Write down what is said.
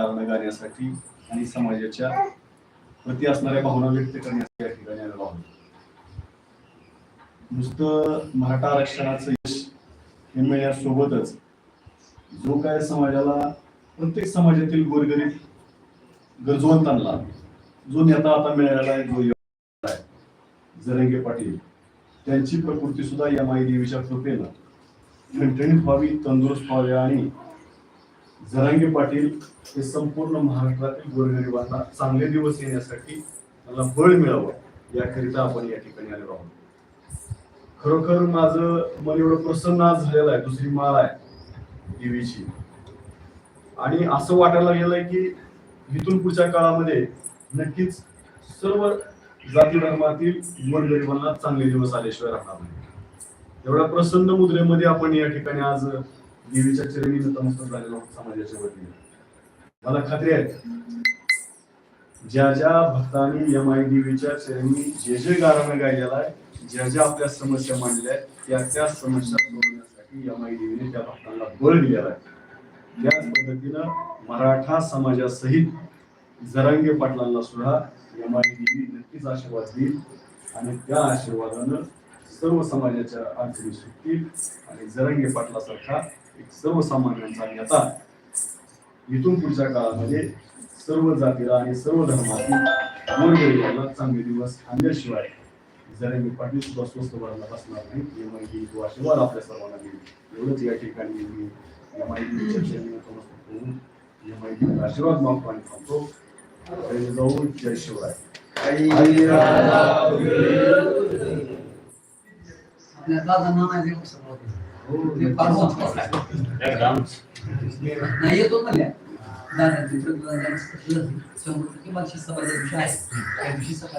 चालना करण्यासाठी आणि समाजाच्या प्रती असणाऱ्या भावना व्यक्त करण्यासाठी या ठिकाणी आलेलो आहोत. नुसतं मराठा आरक्षणाचं यश हे मिळण्यासोबतच जो काय समाजाला प्रत्येक समाजातील गोरगरीब गरजवंतांना जो नेता आता मिळालेला आहे जो आहे जरंगे पाटील त्यांची प्रकृती सुद्धा या आय देवीच्या कृपेला ठणठणीत व्हावी तंदुरुस्त व्हावी आणि जरांगे पाटील हे संपूर्ण महाराष्ट्रातील गोरगरिबांना चांगले दिवस येण्यासाठी त्यांना बळ मिळावं याकरिता आपण या ठिकाणी आलेलो आहोत. खरोखर माझं मन एवढं प्रसन्न आज झालेलं आहे दुसरी माळ आहे देवीची आणि असं वाटायला गेलंय की इथून पुढच्या काळामध्ये नक्कीच सर्व जाती धर्मातील गोरगरिबांना चांगले दिवस आल्याशिवाय राहणार नाही. एवढ्या प्रसन्न मुद्रेमध्ये आपण या ठिकाणी आज देवीच्या चरणी नतमस्तक झालेलो समाजाच्या वतीने. मला खात्री आहे ज्या ज्या भक्तांनी एम आय देवीच्या चरणी जे जे गाराने गायलेला आहे ज्या ज्या आपल्या समस्या मांडल्या आहेत त्या त्या समस्या सोडवण्यासाठी एम आय देवीने त्या भक्तांना बळ दिलेला आहे. त्याच पद्धतीनं मराठा समाजासहित जरांगे पाटलांना सुद्धा एम आय देवी नक्कीच आशीर्वाद देईल आणि त्या आशीर्वादानं सर्व समाजाच्या अडचणी सुटतील आणि जरंगे पाटलासारखा एक सर्वसामान्यांचा नेता इथून पुढच्या काळामध्ये सर्व जातीला आणि सर्व धर्मातील चांगले दिवस आणल्याशिवाय जरंगे पाटील सुद्धा स्वस्त व्हायला बसणार नाही हे माहिती तो आशीर्वाद आपल्या सर्वांना देईल एवढंच या ठिकाणी मी या माहितीच्या या माहिती आशीर्वाद मागतो आणि थांबतो जय जाऊ जय शिवराय नाही येतो ना दादा मागची सभा त्या दिवशी आहे त्या दिवशी सकाळी